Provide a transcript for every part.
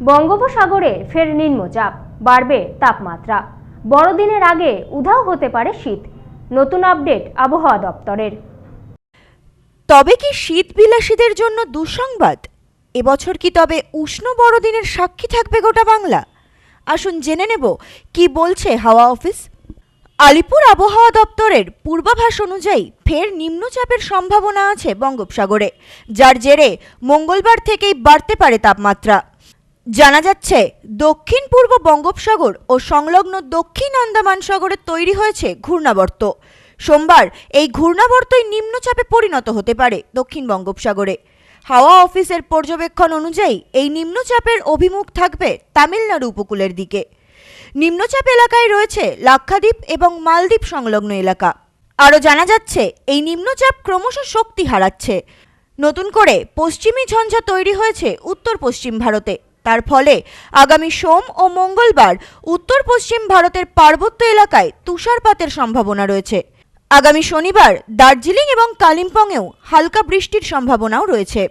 বঙ্গোপসাগরে ফের নিম্নচাপ, বাড়বে তাপমাত্রা। বড়দিনের আগে উধাও হতে পারে শীত। নতুন আপডেট আবহাওয়া দপ্তরের। তবে কি শীত বিলাসীদের জন্য দুঃসংবাদ? এবছর কি তবে উষ্ণ বড়দিনের সাক্ষী থাকবে গোটা বাংলা? আসুন জেনে নেব, কি বলছে হাওয়া অফিস? আলিপুর আবহাওয়া দপ্তরের পূর্বাভাস অনুযায়ী ফের নিম্নচাপের সম্ভাবনা আছে বঙ্গোপসাগরে। যার জেরে মঙ্গলবার থেকেই বাড়তে পারে তাপমাত্রা। জানা যাচ্ছে, দক্ষিণ পূর্ব বঙ্গোপসাগর ও সংলগ্ন দক্ষিণ আন্দামান সাগরে তৈরি হয়েছে ঘূর্ণাবর্ত। সোমবার এই ঘূর্ণাবর্তই নিম্নচাপে পরিণত হতে পারে দক্ষিণ বঙ্গোপসাগরে। হাওয়া অফিসের পর্যবেক্ষণ অনুযায়ী, এই নিম্নচাপের অভিমুখ থাকবে তামিলনাড়ু উপকূলের দিকে। নিম্নচাপ এলাকায় রয়েছে লাক্ষাদ্বীপ এবং মালদ্বীপ সংলগ্ন এলাকা। আরও জানা যাচ্ছে, এই নিম্নচাপ ক্রমশ শক্তি হারাচ্ছে। নতুন করে পশ্চিমী ঝঞ্ঝা তৈরি হয়েছে উত্তর পশ্চিম ভারতে। তার ফলে আগামী সোম ও মঙ্গলবার উত্তর পশ্চিম ভারতের পার্বত্য এলাকায় তুষারপাতের সম্ভাবনা রয়েছে। আগামী শনিবার দার্জিলিং এবং কালিম্পংয়েও হালকা বৃষ্টির সম্ভাবনাও রয়েছে।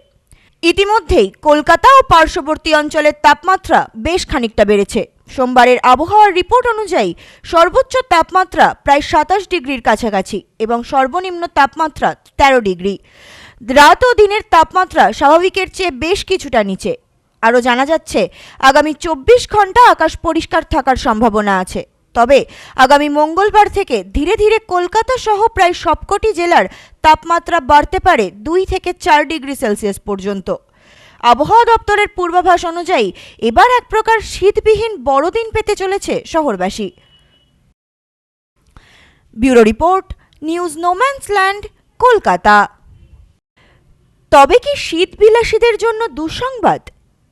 ইতিমধ্যেই কলকাতা ও পার্শ্ববর্তী অঞ্চলের তাপমাত্রা বেশ খানিকটা বেড়েছে। সোমবারের আবহাওয়ার রিপোর্ট অনুযায়ী সর্বোচ্চ তাপমাত্রা প্রায় সাতাশ ডিগ্রির কাছাকাছি এবং সর্বনিম্ন তাপমাত্রা তেরো ডিগ্রি। রাত ও দিনের তাপমাত্রা স্বাভাবিকের চেয়ে বেশ কিছুটা নিচে। আরও জানা যাচ্ছে, আগামী চব্বিশ ঘণ্টা আকাশ পরিষ্কার থাকার সম্ভাবনা আছে। তবে আগামী মঙ্গলবার থেকে ধীরে ধীরে কলকাতা সহ প্রায় সবকটি জেলার তাপমাত্রা বাড়তে পারে দুই থেকে চার ডিগ্রি সেলসিয়াস পর্যন্ত। আবহাওয়া দপ্তরের পূর্বাভাস অনুযায়ী এবার এক প্রকার শীতবিহীন বড়দিন পেতে চলেছে শহরবাসী। Bureau report, news no man's land, Kolkata. তবে কি শীত বিলাসীদের জন্য দুঃসংবাদ?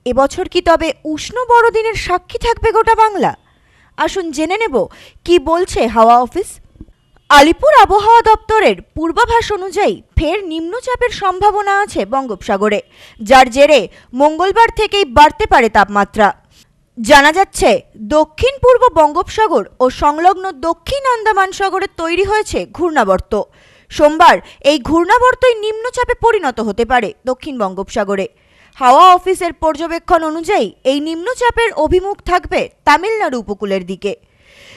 এবছর কি তবে উষ্ণ বড়দিনের সাক্ষী থাকবে গোটা বাংলা? আসুন জেনে নেব, কি বলছে হাওয়া অফিস? আলিপুর আবহাওয়া দপ্তরের পূর্বাভাস অনুযায়ী ফের নিম্নচাপের সম্ভাবনা আছে বঙ্গোপসাগরে, যার জেরে মঙ্গলবার থেকেই বাড়তে পারে তাপমাত্রা। জানা যাচ্ছে দক্ষিণ পূর্ব বঙ্গোপসাগর ও সংলগ্ন দক্ষিণ আন্দামান সাগরে তৈরি হয়েছে ঘূর্ণাবর্ত। সোমবার এই ঘূর্ণাবর্তই নিম্নচাপে পরিণত হতে পারে দক্ষিণ বঙ্গোপসাগরে। হাওয়া অফিসের পর্যবেক্ষণ অনুযায়ী এই নিম্নচাপের অভিমুখ থাকবে তামিলনাড়ু উপকূলের দিকে।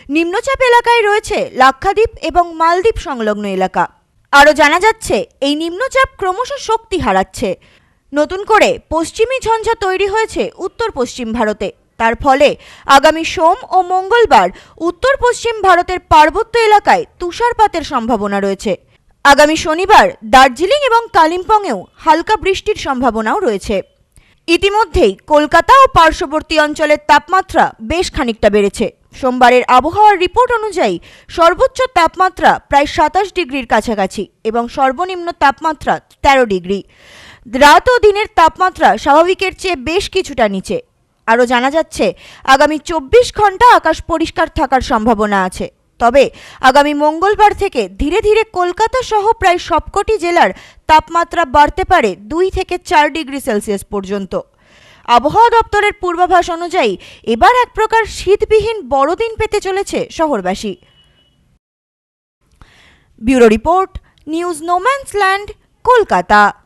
নিম্নচাপ এলাকায় রয়েছে লাক্ষাদ্বীপ এবং মালদ্বীপ সংলগ্ন এলাকা। আরও জানা যাচ্ছে, এই নিম্নচাপ ক্রমশ শক্তি হারাচ্ছে। নতুন করে পশ্চিমী ঝঞ্ঝা তৈরি হয়েছে উত্তর পশ্চিম ভারতে। তার ফলে আগামী সোম ও মঙ্গলবার উত্তর পশ্চিম ভারতের পার্বত্য এলাকায় তুষারপাতের সম্ভাবনা রয়েছে। আগামী শনিবার দার্জিলিং এবং কালিম্পংয়েও হালকা বৃষ্টির সম্ভাবনাও রয়েছে। ইতিমধ্যেই কলকাতা ও পার্শ্ববর্তী অঞ্চলের তাপমাত্রা বেশ খানিকটা বেড়েছে। সোমবারের আবহাওয়ার রিপোর্ট অনুযায়ী সর্বোচ্চ তাপমাত্রা প্রায় সাতাশ ডিগ্রির কাছাকাছি এবং সর্বনিম্ন তাপমাত্রা তেরো ডিগ্রি। রাত ও দিনের তাপমাত্রা স্বাভাবিকের চেয়ে বেশ কিছুটা নিচে। আরও জানা যাচ্ছে, আগামী চব্বিশ ঘণ্টা আকাশ পরিষ্কার থাকার সম্ভাবনা আছে। তবে আগামী মঙ্গলবার থেকে ধীরে ধীরে কলকাতা সহ প্রায় সবকটি জেলার তাপমাত্রা বাড়তে পারে দুই থেকে চার ডিগ্রি সেলসিয়াস পর্যন্ত। আবহাওয়া দপ্তরের পূর্বাভাস অনুযায়ী এবার এক প্রকার শীতবিহীন বড়দিন পেতে চলেছে শহরবাসী। Bureau report, news no man's land Kolkata.